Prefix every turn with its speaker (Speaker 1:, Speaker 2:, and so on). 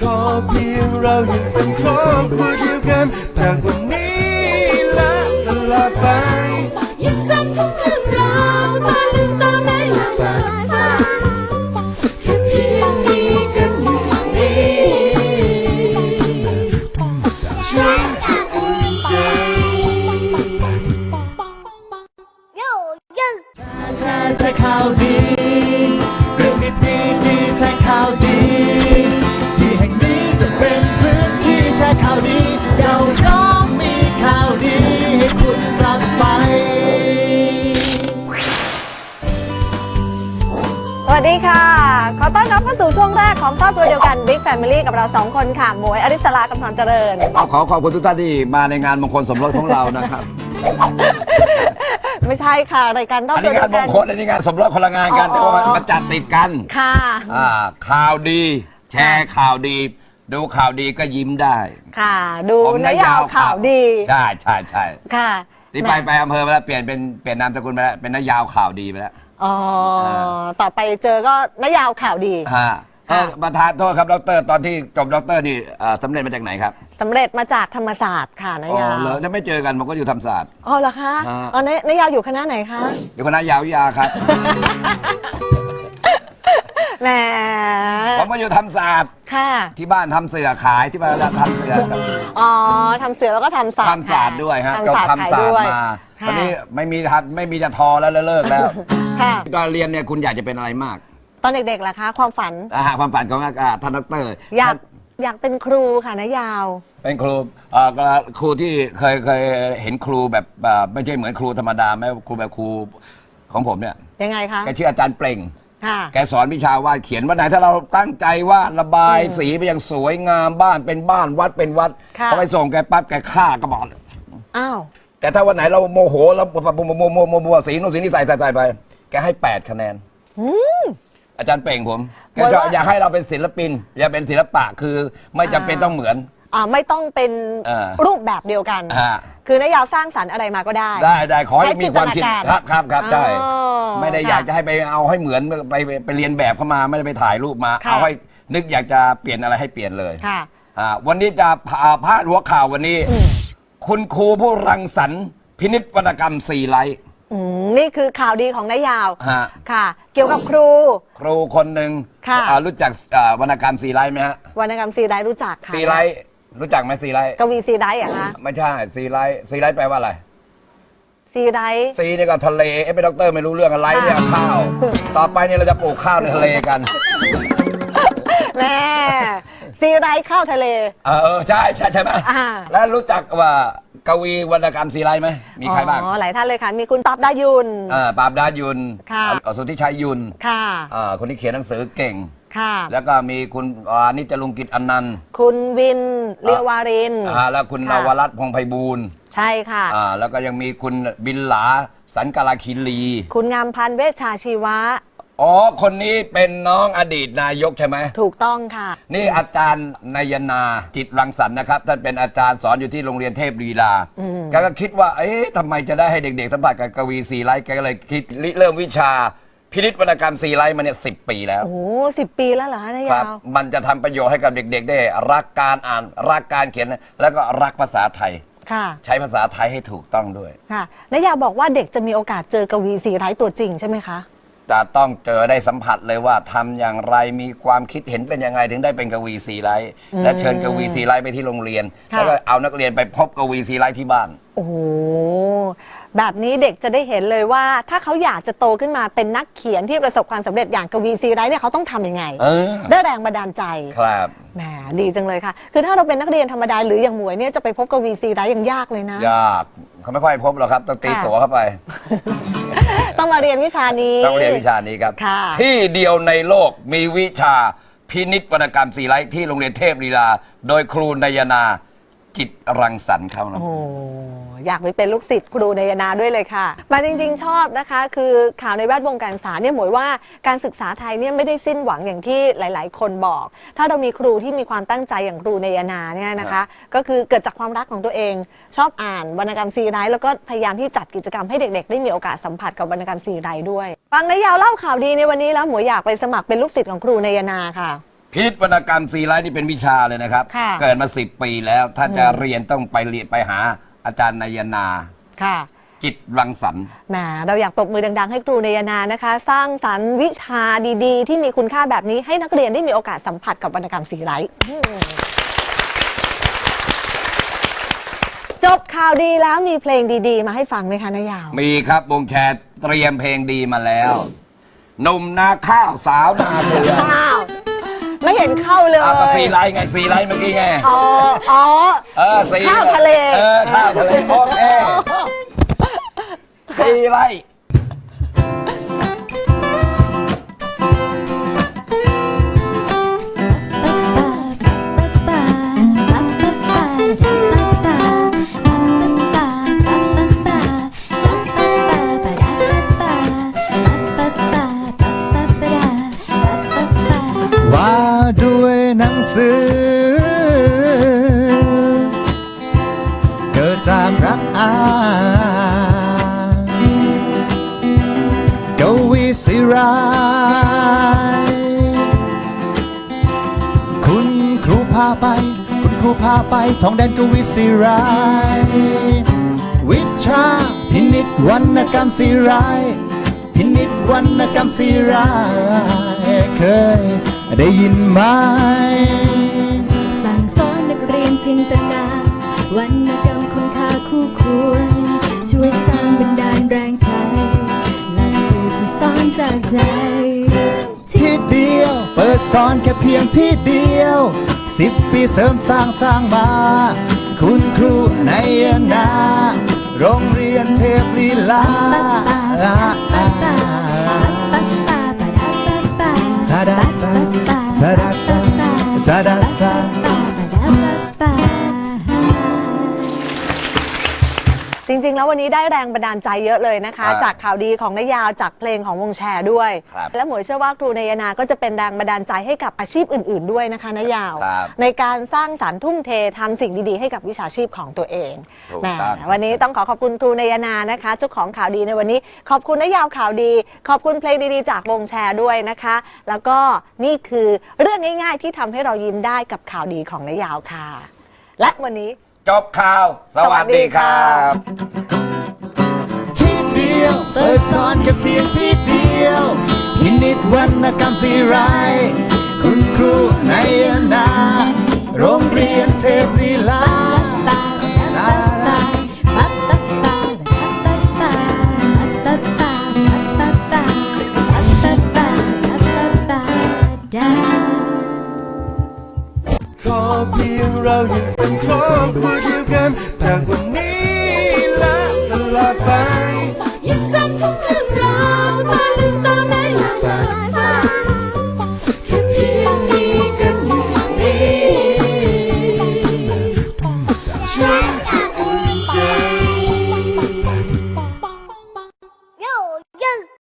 Speaker 1: ขอเพียงเรายังเป็นครอบครัวเดียวกันจากวัน
Speaker 2: สู่ช่วงแรกของครอบครัวเดียวกัน Big Family กับเราสองคนค่ะหมวยอริสลากำพรเจริญ
Speaker 3: เอาขอขอบคุณทุกท่านที่มาในงานมงคลสมรสของเรานะครับ
Speaker 2: ไม่ใช่ค่ะ รายการครอบ
Speaker 3: อัน
Speaker 2: ครั
Speaker 3: นี้
Speaker 2: วเดี
Speaker 3: งายน
Speaker 2: ว
Speaker 3: ม
Speaker 2: กั
Speaker 3: ง
Speaker 2: น
Speaker 3: คลอันนี้งานสมรสคนละงานกัน
Speaker 2: อ๋
Speaker 3: แต่
Speaker 2: อ
Speaker 3: ว่ามันมาจัดติดกัน
Speaker 2: ค่ะ
Speaker 3: อ่าข่าวดี แชร์ข่าวดี ดูข่าวดีก็ยิ้มได้
Speaker 2: ค่ะ ดู
Speaker 3: ผม
Speaker 2: นายาวข่าวดี
Speaker 3: ใช่ใช่ใช่
Speaker 2: ค่ะ
Speaker 3: ที่ไปไปอำเภอไปแล้วเปลี่ยนเป็นเปลี่ยนนามสกุลไปแล้วเป็นนายาวข่าวดีไปแล้ว
Speaker 2: อ๋อ
Speaker 3: อ่า
Speaker 2: ต่อไปเจอก็นายาวข่าวดี
Speaker 3: ฮะ
Speaker 2: ค่ะ
Speaker 3: เออประธานโทษครับดรตอนที่จบดรนี่เอ่อสำเร็จมาจากไหนครับ
Speaker 2: สำเร็จมาจากธรรมศาสตร์ค่ะนา
Speaker 3: อ๋
Speaker 2: ยา
Speaker 3: อ
Speaker 2: ว
Speaker 3: เหรอถ้าไม่เจอกันผมก็อยู่ธรรมศาสตร์
Speaker 2: อ๋อเหรอคะ
Speaker 3: ฮะ
Speaker 2: อ๋อนายนายาวอยู่คณะไหนคะ
Speaker 3: อยู่คณะยาววิทยาครับ
Speaker 2: แหม
Speaker 3: ผมก็อยู่ธรรมศาสตร์
Speaker 2: ค่ะ
Speaker 3: ที่บ้านทำเสือขายที่บ้านทำเสือ
Speaker 2: อ๋อทำเสือแล้วก็ทำศาสตร์
Speaker 3: ทำศาสตร์ด้วยฮะ
Speaker 2: ทำศาสตร์
Speaker 3: ทำ
Speaker 2: ขาย
Speaker 3: ศาสต
Speaker 2: ด้วย
Speaker 3: ร์มา
Speaker 2: ค่ะ
Speaker 3: วันนี้ไม่มีทัไม่มีจะทอแล้วเลิกแล้ว
Speaker 2: ค่ะ
Speaker 3: ตอนเรียนเนี่ยคุณอยากจะเป็นอะไรมาก
Speaker 2: ตอนเด็กๆล่ะคะ ความฝัน
Speaker 3: อาหารความฝันของอ่าท่านดร
Speaker 2: อยาก
Speaker 3: ท่น
Speaker 2: อยากเป็นครูค่ะนายาว
Speaker 3: เป็นครูเอ่อก็ครูที่เคยเคยเห็นครูแบบเอ่อไม่ใช่เหมือนครูธรรมดาไม่ครูแบบครูของผมเนี่ย
Speaker 2: ยังไงคะ
Speaker 3: แกชื่ออาจารย์เปล่ง
Speaker 2: ค่ะ
Speaker 3: แกสอนวิชาวาดเขียนวันไหนถ้าเราตั้งใจวาดระบายสีไปอย่างสวยงามบ้านเป็นบ้านวัดเป็นวัด
Speaker 2: ค่ะ
Speaker 3: พอไปส่งแกปั๊บแกฆ่ากระบอก
Speaker 2: อ้าว
Speaker 3: แต่ถ้าวันไหนเราโมโหแล้วโมโมโมโมโมโมสีนู่นสีนี่ใส่ใส่ใส่ไป แกให้ 8 คะแนน
Speaker 2: อืม
Speaker 3: อาจารย์เป่งผมแก
Speaker 2: บอก
Speaker 3: จะ
Speaker 2: ว่า
Speaker 3: อยากให้เราเป็นศิลปิน อย่าเป็นศิลปะคือไม่จำเป็น
Speaker 2: อ่า
Speaker 3: ต้องเหมือน
Speaker 2: อ่าไม่ต้องเป็น
Speaker 3: เออ
Speaker 2: รูปแบบเดียวกัน
Speaker 3: ฮะ
Speaker 2: คือนายาวสร้างสรรค์อะไรมาก็ได้
Speaker 3: ได้ได้ขอให้
Speaker 2: ใช้
Speaker 3: มีความคิด
Speaker 2: จินตนาการ
Speaker 3: ครับครับครับใช่
Speaker 2: อ๋อ
Speaker 3: ไม่ได้
Speaker 2: ค่ะ
Speaker 3: อยากจะให้ไปเอาให้เหมือนไปไปไปเรียนแบบเข้ามาไม่ได้ไปถ่ายรูปมา
Speaker 2: ค่ะ
Speaker 3: เอาให้นึกอยากจะเปลี่ยนอะไรให้เปลี่ยนเลย
Speaker 2: ค่ะ
Speaker 3: อ่าวันนี้จะพาพาดหัวข่าววันนี้
Speaker 2: อืม
Speaker 3: คุณครูผู้รังสรรค์พินิจวรรณกรรมสี่ไลท์
Speaker 2: อืมนี่คือข่าวดีของนายาว
Speaker 3: ฮะ
Speaker 2: ค่ะ เกี่ยวกับครู
Speaker 3: ครูคนหนึ่ง
Speaker 2: ค่ะ
Speaker 3: อ่ารู้จักอ่าวรรณกรรมสี่ไลท์ไหมฮะ
Speaker 2: วรรณกรรมซีไรต์รู้จักค่ะ
Speaker 3: สี่ไลท์ รู้จักไหมสี่ไลท์
Speaker 2: กวีซีไรต์เหรอะคะ
Speaker 3: ไม่ใช่สี่ไลท์สี่ไลท์แปลว่าอะไร
Speaker 2: ซีไรต์
Speaker 3: ซีนี่ก็ทะเล เอ้เป็นด็อกเตอร์ไม่รู้เรื่องอะไรเนี่ยข้าว ต่อไปเนี่ยเราจะปลูกข้าวในทะเลกัน
Speaker 2: แม่ซีไรต์เข้าทะเล
Speaker 3: เออเออใช่ใช่ใช่ไหม
Speaker 2: อ่า
Speaker 3: แล้วรู้จักว่ากวีวรรณกรรมสี่ไลท์ไหมมีใครบ้าง
Speaker 2: อ๋อหลายท่านเลยค่ะ มีคุณตอบดายุน
Speaker 3: อ่าปราบดายุน
Speaker 2: ค่ะ
Speaker 3: อ่าสุทธิชัยยุน
Speaker 2: ค่ะ
Speaker 3: อ่าคนที่เขียนหนังสือเก่ง
Speaker 2: ค่ะ
Speaker 3: แล้วก็มีคุณอ่านิจลุงกิจอนันต์
Speaker 2: คุณวินเรียววาริน
Speaker 3: อ่าแล้วคุณน
Speaker 2: ค่ะ
Speaker 3: วรัตน์พงษ์ไพบูลย์
Speaker 2: ใช่ค่ะ
Speaker 3: อ่าแล้วก็ยังมีคุณบินหลาสันกาลาคิรี
Speaker 2: คุณงามพันธ์เวชชาชีวะ
Speaker 3: อ๋อ คนนี้เป็นน้องอดีตนายกใช่ไหม
Speaker 2: ถูกต้องค่ะ
Speaker 3: นี่อาจารย์นายนาจิตรังสรรค์นะครับ ท่านเป็นอาจารย์สอนอยู่ที่โรงเรียนเทพลีลา
Speaker 2: อืม
Speaker 3: แกก็คิดว่า เอ๊ะทำไมจะได้ให้เด็กๆสัมผัสกับกวีสีไลท์แกก็เลยคิดริเริ่มวิชา พินิจวรรณกรรมสีไลท์มาเนี่ยสิปีแล้ว
Speaker 2: โอ้โหสิบปีแล้วเหรอคะนา
Speaker 3: ค
Speaker 2: ยา
Speaker 3: รับ
Speaker 2: ว
Speaker 3: มันจะทำประโยชน์ให้กับเด็ก ๆ ได้ รักการอ่านรักการเขียน แล้วก็รักภาษาไทย
Speaker 2: ค่ะ
Speaker 3: ใช้ภาษาไทยให้ถูกต้องด้วย
Speaker 2: ค่ะนายาวบอกว่าเด็กจะมีโอกาสเจอกวีสีไร้ตัวจริงใช่ไหมคะ
Speaker 3: จะต้องเจอได้สัมผัสเลยว่าทำอย่างไรมีความคิดเห็นเป็นยังไงถึงได้เป็นกวีสีไลท์
Speaker 2: อืม
Speaker 3: และเชิญกวีสีไลท์ไปที่โรงเรียน
Speaker 2: ค่ะ
Speaker 3: แล้วก็เอานักเรียนไปพบกวีสีไลท์ที่บ้าน
Speaker 2: โอ้โห แบบนี้เด็กจะได้เห็นเลยว่า ถ้าเขาอยากจะโตขึ้นมาเป็นนักเขียนที่ประสบความสำเร็จอย่างกวีซีไร้เนี่ยเขาต้องทำยังไง
Speaker 3: เออ
Speaker 2: ได้แรงบันดาลใจ
Speaker 3: ครับ
Speaker 2: แหมดีจังเลยค่ะ คือถ้าเราเป็นนักเรียนธรรมดาหรืออย่างหมวยเนี่ยจะไปพบกวีซีไร้ยังยากเลยนะ
Speaker 3: ยากเขาไม่ค่อยพบหรอกครับ ต้องตี
Speaker 2: ค่ะ
Speaker 3: ตั๋วเข้าไป
Speaker 2: ต้องมาเรียนวิชานี้
Speaker 3: ต้องเรียนวิชานี้ครับ
Speaker 2: ค่ะ
Speaker 3: ที่เดียวในโลกมีวิชาพินิจวรรณกรรมสีไลท์ที่โรงเรียนเทพลีลา โดยครูนายนาจิตรังสรรค์เขานะ
Speaker 2: โอ้ อยากไปเป็นลูกศิษย์ครูนายนาด้วยเลยค่ะ มาจริง ๆ ชอบนะคะ คือข่าวในแวดวงการศึกษาเนี่ยหมวยว่าการศึกษาไทยเนี่ยไม่ได้สิ้นหวังอย่างที่หลาย ๆ คนบอก ถ้าเรามีครูที่มีความตั้งใจอย่างครูนายนาเนี่ยนะคะ ก็คือเกิดจากความรักของตัวเอง ชอบอ่านวรรณกรรมซีไรต์แล้วก็พยายามที่จัดกิจกรรมให้เด็ก ๆ ได้มีโอกาสสัมผัสกับวรรณกรรมซีไรต์ด้วยฟังนายยาวเล่าข่าวดีในวันนี้แล้วหมวยอยากไปสมัครเป็นลูกศิษย์ของครูนายนาค่ะ
Speaker 3: พินิจวรรณกรรมสีไลท์นี่เป็นวิชาเลยนะครับ
Speaker 2: ค่ะ
Speaker 3: เกิดมาสิบปีแล้ว ถ้าจะเรียนต้องไปเรียนไปหา อาจารย์นายนา
Speaker 2: ค่ะ
Speaker 3: จิตรังสรรค์
Speaker 2: แหมเราอยากปรบมือดัง ๆ ให้ครูเนยนานะคะ สร้างสรรค์วิชาดีๆ ที่มีคุณค่าแบบนี้ให้นักเรียนได้มีโอกาสสัมผัสกับวรรณกรรมสีไลท์อืมจบข่าวดีแล้วมีเพลงดีๆ มาให้ฟังไหมคะนายาว
Speaker 3: มีครับวงแชร์เตรียมเพลงดีมาแล้วหนุ่มนาข้าวสาวนาเกลือ
Speaker 2: อ้าว ไม่เห็นเข้าเลย
Speaker 3: เอาก็สีไลท์ไงสีไลท์เมื่อกี้ไง
Speaker 2: อ๋ออ๋อ
Speaker 3: เออสี
Speaker 2: ข้าวทะเล
Speaker 3: เออข้าวทะเลโอเคสีไลท์
Speaker 4: จากรักอานกวีศิรายคุณครูพาไป คุณครูพาไปท้องแดนกวีศิรายวิชาพินิจวรรณกรรมศิรายพินิจวรรณกรรมศิรายเคยได้ยินไหม
Speaker 5: สั่งสอนนักเรียนจินตนาวรรณกรรม สอน
Speaker 4: แค่เพียงที่เดียว สิบปีเสริมสร้างสร้างมา คุณครูในนา โรงเรียนเทพลีลาซาดาซาดาซาดาซา
Speaker 2: ดา ริง ๆ แล้ววันนี้ได้แรงบันดาลใจเยอะเลยนะคะ
Speaker 3: ครับ
Speaker 2: จากข่าวดีของนายาวจากเพลงของวงแชร์ด้วย
Speaker 3: ครับ
Speaker 2: และหมวยเชื่อว่าครูนายนาก็จะเป็นแรงบันดาลใจให้กับอาชีพอื่น ๆ ด้วยนะคะนายาว
Speaker 3: ครับ
Speaker 2: ในการสร้างสารรค์ทุ่มเททำสิ่งดีๆ ให้กับวิชาชีพของตัวเอง
Speaker 3: ถูก
Speaker 2: แหม
Speaker 3: ต้อง
Speaker 2: วันนี้ต้องขอขอบคุณครูนายนานะคะเจ้าของข่าวดีในวันนี้ ขอบคุณนายาวข่าวดี ขอบคุณเพลงดีๆ จากวงแชร์ด้วยนะคะ แล้วก็นี่คือเรื่องง่าย ๆ ที่ทำให้เรายิ้มได้กับข่าวดีของนายาวค่ะ และวันนี้
Speaker 3: จบข่าว สวัสดีครับ
Speaker 4: ที่เดียวเปิดสอนแค่เพียงที่เดียวพินิจวรรณกรรมสีไรคุณครูในอนาโรงเรียนเทพลีลา